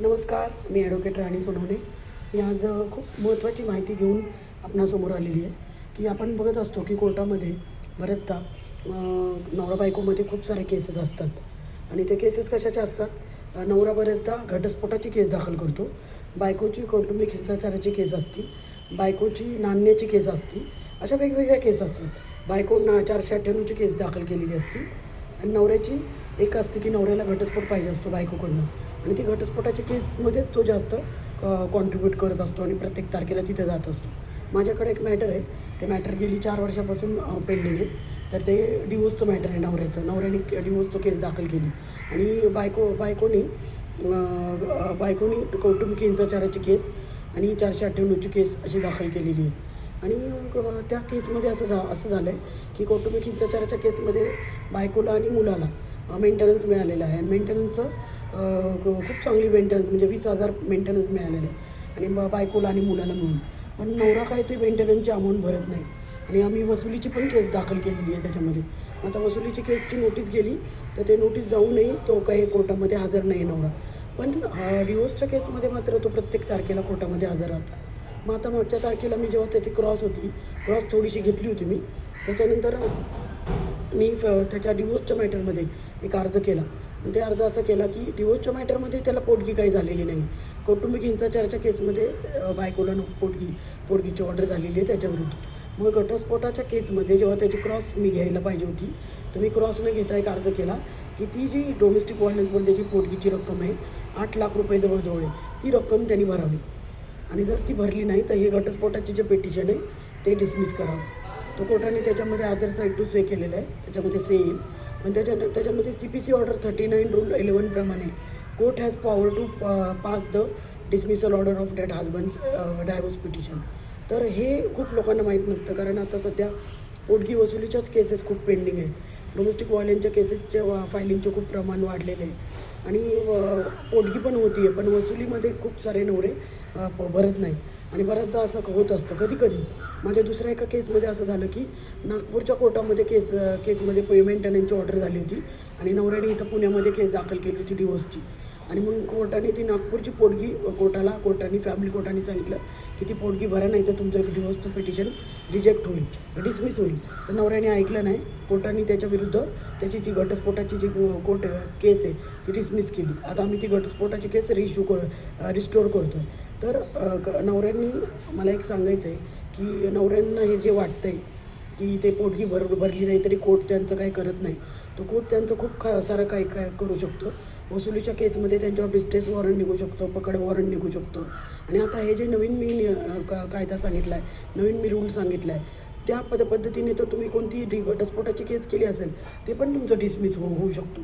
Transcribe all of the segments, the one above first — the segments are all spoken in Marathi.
नमस्कार मी ॲडव्होकेट राणी सोनवणे. मी आज खूप महत्त्वाची माहिती घेऊन आपणासमोर आलेली आहे की आपण बघत असतो की कोर्टामध्ये बऱ्याचदा नवरा बायकोमध्ये खूप सारे केसेस असतात. आणि ते केसेस कशाचे असतात? नवरा बऱ्याचदा घटस्फोटाची केस दाखल करतो. बायकोची कौटुंबिक हिंसाचाराची केस असती. बायकोची नाण्याची केस असती. अशा वेगवेगळ्या केस असतात. बायको ना चारशे अठ्ठ्याण्णवची केस दाखल केलेली असती. आणि नवऱ्याची एक असते की नवऱ्याला घटस्फोट पाहिजे असतो बायकोकडनं. आणि ती घटस्फोटाच्या केसमध्येच तो जास्त कॉन्ट्रीब्यूट करत असतो आणि प्रत्येक तारखेला तिथे जात असतो. माझ्याकडे एक मॅटर आहे. ते मॅटर गेली चार वर्षापासून पेंडिंग आहे. तर ते डिवोर्सचं मॅटर आहे नवऱ्याचं. नवऱ्याने डिवोर्सचं केस दाखल केली. आणि बायको बायकोनी बायकोनी कौटुंबिक हिंसाचाराची केस आणि चारशे अठ्ठ्याण्णवची केस अशी दाखल केलेली आहे. आणि त्या केसमध्ये असं झा असं झालं आहे की कौटुंबिक हिंसाचाराच्या केसमध्ये बायकोला आणि मुलाला मेंटेनन्स मिळालेला आहे. मेंटेनन्सचं खूप चांगली मेंटेनन्स म्हणजे वीस हजार मेंटेनन्स मिळालेले. आहे आणि मग बायकोला आणि मुलाला मिळून. पण नवरा काय ते मेंटेनन्सची अमाऊंट भरत नाही. आणि आम्ही वसुलीची पण केस दाखल केलेली आहे त्याच्यामध्ये. आता वसुलीची केसची नोटीस गेली तर ते नोटीस जाऊनही तो काही कोर्टामध्ये हजर नाही नवरा. पण डिवोर्सच्या केसमध्ये मात्र तो प्रत्येक तारखेला कोर्टामध्ये हजर राहतो. मग आता मागच्या तारखेला मी जेव्हा त्याची क्रॉस होती क्रॉस थोडीशी घेतली होती मी. त्याच्यानंतर मी फ त्याच्या डिवोर्सच्या मॅटरमध्ये एक अर्ज केला. आणि ते अर्ज असा केला की डिवोर्सच्या मॅटरमध्ये त्याला पोटगी काही झालेली नाही. कौटुंबिक हिंसाचारच्या केसमध्ये बायकोला नको पोटगी पोटगीची ऑर्डर झालेली आहे त्याच्याविरुद्ध मग घटस्फोटाच्या केसमध्ये जेव्हा त्याची क्रॉस मी घ्यायला पाहिजे होती तर मी क्रॉस न घेता एक अर्ज केला की ती जी डोमेस्टिक व्हायलन्समध्ये जी पोटगीची रक्कम आहे आठ लाख रुपये जवळजवळ आहे ती रक्कम त्यांनी भरावी. आणि जर ती भरली नाही तर हे घटस्फोटाचे जे पेटिशन आहे ते डिसमिस करावं. तो कोर्टाने त्याच्यामध्ये आदर साईड टू से केलेलं आहे त्याच्यामध्ये से येईल पण त्याच्या त्याच्यामध्ये C P C order thirty nine rule इलेवनप्रमाणे court has power to pass the dismissal order of that husband's divorce petition तर हे खूप लोकांना माहीत नसतं. कारण आता सध्या पोटगी वसुलीच्याच केसेस खूप पेंडिंग आहेत. डोमेस्टिक व्हायलन्सच्या केसेसच्या फायलिंगचे खूप प्रमाण वाढलेलं आहे. आणि पोटगी पण होती आहे पण वसुलीमध्ये खूप सारे नवरे प- भरत नाहीत. आणि बऱ्याचदा असं होत असतं कधी कधी माझ्या दुसऱ्या एका केसमध्ये असं झालं की नागपूरच्या कोर्टामध्ये केस केसमध्ये पेमेंट यांची ऑर्डर झाली होती आणि नवऱ्याने इथं पुण्यामध्ये केस दाखल केली होती डिवोर्सची आणि मग कोर्टाने ती नागपूरची पोटगी कोर्टाला कोर्टाने फॅमिली कोर्टाने सांगितलं की ती पोटगी भरा नाही तर तुमचं डिवोर्सचं पिटिशन रिजेक्ट होईल डिसमिस होईल. तर नवऱ्याने ऐकलं नाही. कोर्टाने त्याच्या विरुद्ध त्याची जी घटस्फोटाची जी को- कोर्ट केस आहे ती डिसमिस केली. आता आम्ही ती घटस्फोटाची केस रिशू कर रिस्टोर करतो आहे तर क- नवऱ्यांनी मला एक सांगायचं आहे की नवऱ्यांना हे जे वाटतं आहे की ते पोटगी भर भरली नाही तरी कोर्ट त्यांचं काही करत नाही. तो कोर्ट त्यांचं खूप खा सारं काही काय करू शकतो. वसुलीच्या केसमध्ये त्यांच्यावर डिस्ट्रेस वॉरंट निघू शकतो पकड वॉरंट निघू शकतो. आणि आता हे जे नवीन मी का कायदा सांगितला आहे नवीन मी रूल सांगितला आहे त्या पद पद्धतीने तर तुम्ही कोणती डी घटस्फोटाची केस केली असेल ते पण तुमचं डिसमिस हो होऊ शकतो.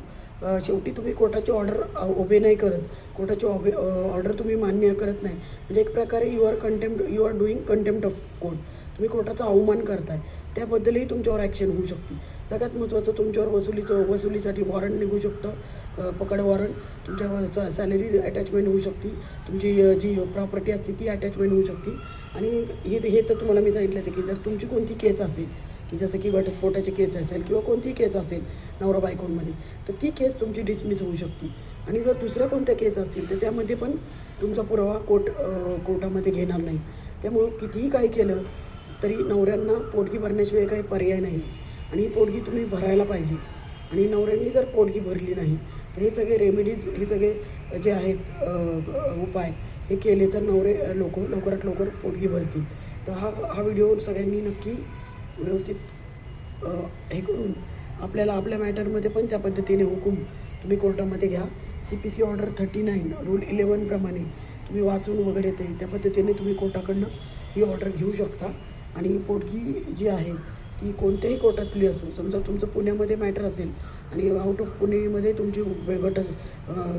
शेवटी तुम्ही कोर्टाची ऑर्डर ओबे नाही करत. कोर्टाची ऑबे ऑर्डर तुम्ही मान्य करत नाही. म्हणजे एक प्रकारे you are contempt you are doing contempt of court तुम्ही कोर्टाचा अवमान करताय. त्याबद्दलही तुमच्यावर ॲक्शन होऊ शकते. सगळ्यात महत्त्वाचं तुमच्यावर वसुलीचं वसुलीसाठी वॉरंट निघू शकतं. पकड वॉरंट तुमच्यावर सॅलरी अटॅचमेंट होऊ शकते. तुमची जी प्रॉपर्टी असते ती अटॅचमेंट होऊ शकते. आणि हे हे तर तुम्हाला मी सांगितलं आहे की जर तुमची कोणती केस असेल की जसं की घटस्फोटाची केस असेल किंवा कोणतीही केस असेल नवरा बायकोंमध्ये तर ती केस तुमची डिसमिस होऊ शकते. आणि जर दुसऱ्या कोणत्या केस असतील तर त्यामध्ये पण तुमचा पुरावा कोर्ट कोर्टामध्ये घेणार नाही. त्यामुळं कितीही काही केलं तरी नवऱ्यांना पोटगी भरण्याशिवाय काही पर्याय नाही. आणि ही पोटगी तुम्ही भरायला पाहिजे. आणि नवऱ्यांनी जर पोटगी भरली नाही तर हे सगळे रेमेडीज हे सगळे जे आहेत उपाय हे केले तर नवरे लोक लवकरात लवकर पोटगी भरतील. तर हा हा व्हिडिओ सगळ्यांनी नक्की व्यवस्थित हे करून आपल्याला आपल्या मॅटरमध्ये पण त्या पद्धतीने हुकूम तुम्ही कोर्टामध्ये घ्या. C P C order thirty nine rule इलेवनप्रमाणे तुम्ही वाचून वगैरे ते त्या पद्धतीने तुम्ही कोर्टाकडनं ही ऑर्डर घेऊ शकता. आणि पोटगी जी आहे ती कोणत्याही कोर्टातली असो समजा तुमचं पुण्यामध्ये मॅटर असेल आणि आउट ऑफ पुणेमध्ये तुमची गट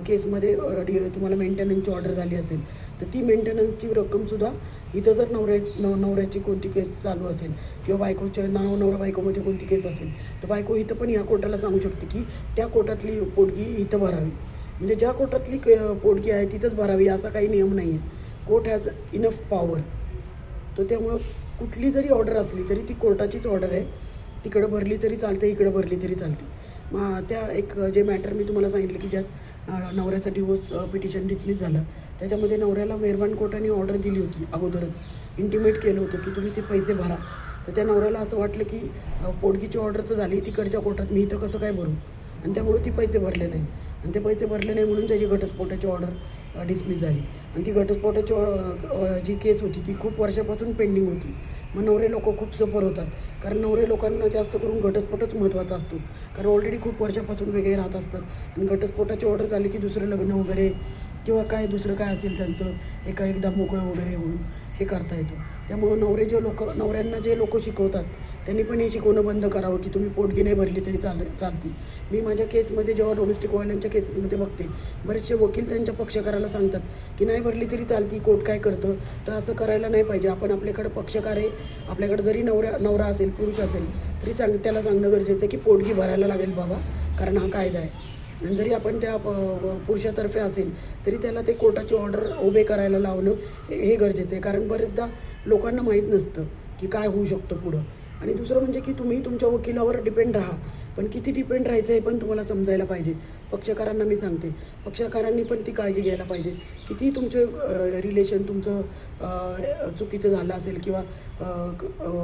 केसमध्ये तुम्हाला मेंटेनन्सची ऑर्डर झाली असेल तर ती मेंटेनन्सची रक्कमसुद्धा इथं जर नवऱ्या नव नवऱ्याची कोणती केस चालू असेल किंवा बायकोच्या नाव नवरा बायकोमध्ये कोणती केस असेल तर बायको इथं पण या कोर्टाला सांगू शकते की त्या कोर्टातली पोटगी इथं भरावी. म्हणजे ज्या कोर्टातली क- पोटगी आहे तिथंच भरावी असा काही नियम नाही आहे कोर्ट हॅज इनफ पॉवर तर त्यामुळं कुठली जरी ऑर्डर असली तरी ती कोर्टाचीच ऑर्डर आहे. तिकडं भरली तरी चालते इकडं भरली तरी चालते. मग त्या एक जे मॅटर मी तुम्हाला सांगितलं की ज्यात नवऱ्याचं डिवोर्स पिटिशन डिसमिस झालं त्याच्यामध्ये नवऱ्याला मेहरबान कोर्टाने ऑर्डर दिली होती अगोदरच. इंटिमेट केलं होतं की तुम्ही ते पैसे भरा. तर त्या नवऱ्याला असं वाटलं की पोटगीची ऑर्डरचं झाली तिकडच्या कोर्टात मी इथं कसं काय भरू? आणि त्यामुळे ती पैसे भरले नाही. आणि ते पैसे भरले नाही म्हणून त्याची घटस्फोटाची ऑर्डर डिसमिस झाली. आणि ती घटस्फोटाची जी केस होती ती खूप वर्षापासून पेंडिंग होती. मग नवरे लोक खूप सफर होतात. कारण नवरे लोकांना जास्त करून घटस्फोटच महत्त्वाचा असतो. कारण ऑलरेडी खूप वर्षापासून वेगळे राहत असतात. आणि घटस्फोटाची ऑर्डर झाली की दुसरं लग्न वगैरे किंवा काय दुसरं काय असेल त्यांचं एका एकदा मोकळं वगैरे होऊन हे करता येतं. त्यामुळं नवरे जे लोक नवऱ्यांना जे लोक शिकवतात त्यांनी पण हे शिकवणं बंद करावं की तुम्ही पोटगी नाही भरली तरी चाल चालती. मी माझ्या केसमध्ये जेव्हा डोमेस्टिक व्हायलन्सच्या केसेसमध्ये बघते बरेचसे वकील त्यांच्या पक्षकाराला सांगतात की नाही भरली तरी चालती कोर्ट काय करतं? तर असं करायला नाही पाहिजे. आपण आपल्याकडं पक्षकार आहे आपल्याकडं जरी नवऱ्या नवरा असेल पुरुष असेल तरी सांग त्याला सांगणं गरजेचं आहे की पोटगी भरायला लागेल बाबा कारण हा कायदा आहे. आणि जरी आपण त्या प- पुरुषातर्फे असेल तरी त्याला ते कोर्टाची ऑर्डर उभे करायला लावणं हे हे गरजेचं आहे. कारण बरेचदा लोकांना माहीत नसतं की काय होऊ शकतं पुढं. आणि दुसरं म्हणजे की तुम्ही तुमच्या वकिलावर डिपेंड राहा. पण किती डिपेंड राहायचं हे पण तुम्हाला समजायला पाहिजे. पक्षकारांना मी सांगते. पक्षकारांनी पण ती काळजी घ्यायला पाहिजे. किती तुमचे रिलेशन तुमचं चुकीचं झालं असेल किंवा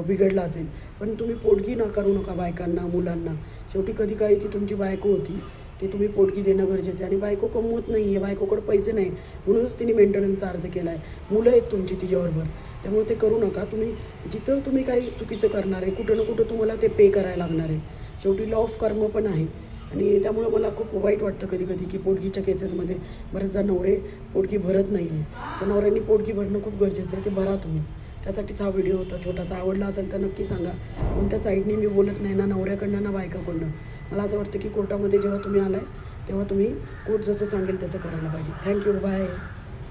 बिघडलं असेल पण तुम्ही पोटगी नाकारू नका बायकांना मुलांना. शेवटी कधी काळी ती तुमची बायको होती ते तुम्ही पोटगी देणं गरजेचं आहे. आणि बायको कमवत नाही आहे बायकोकडे पैसे नाही. म्हणूनच तिने मेंटेनन्सचा अर्ज केला आहे मुलं आहेत तुमची तिच्याबरोबर. त्यामुळे ते करू नका. तुम्ही जिथं तुम्ही काही चुकीचं करणार आहे कुठं ना कुठं तुम्हाला ते पे करायला लागणार आहे. शेवटी लॉ ऑफ कर्म पण आहे. आणि त्यामुळं मला खूप वाईट वाटतं कधी कधी की पोटगीच्या केसेसमध्ये बरेचदा नवरे पोटगी भरत नाही आहे तर नवऱ्यांनी पोटगी भरणं खूप गरजेचं आहे ते भरा तुम्ही. त्यासाठीच हा व्हिडिओ होता छोटासा. आवडला असेल तर नक्की सांगा. कोणत्या साईडनी मी बोलत नाही ना नवऱ्याकडनं ना बायकाकडनं. मला असं वाटतं की कोर्टामध्ये जेव्हा तुम्ही आलाय तेव्हा तुम्ही कोर्ट जसं सांगेल तसं करायला पाहिजे. Thank you bye